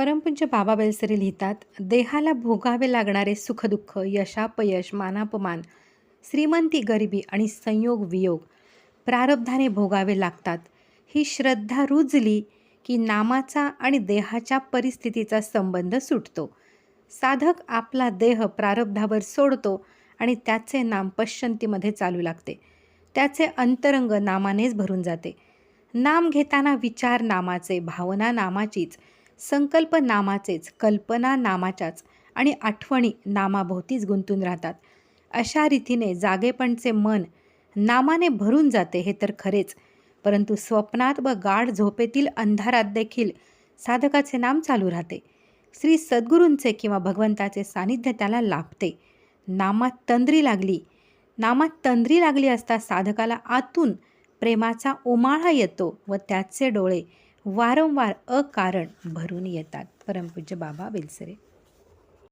परमपूज्य बाबा बेलसरे लिहितात देहाला भोगावे लागणारे सुखदुःख यशापयश मानापमान श्रीमंती गरिबी आणि संयोग वियोग प्रारब्धाने भोगावे लागतात. ही श्रद्धा रुजली की नामाचा आणि देहाच्या परिस्थितीचा संबंध सुटतो. साधक आपला देह प्रारब्धावर सोडतो आणि त्याचे नाम पश्चंतीमध्ये चालू लागते. त्याचे अंतरंग नामानेच भरून जाते. नाम घेताना विचार नामाचे भावना नामाचीच संकल्प नामाचेच कल्पना नामाच्याच आणि आठवणी नामाभोवतीच गुंतून राहतात. अशा रीतीने जागेपणचे मन नामाने भरून जाते हे तर खरेच परंतु स्वप्नात व गाढ झोपेतील अंधारात देखील साधकाचे नाम चालू राहते. श्री सद्गुरूंचे किंवा भगवंताचे सानिध्य त्याला लाभते. नामात तंद्री लागली. नामात तंद्री लागली असता साधकाला आतून प्रेमाचा उमाळा येतो व त्याचे डोळे वारंवार अकारण भरून येतात. परमपूज्य बाबा बेलसरे.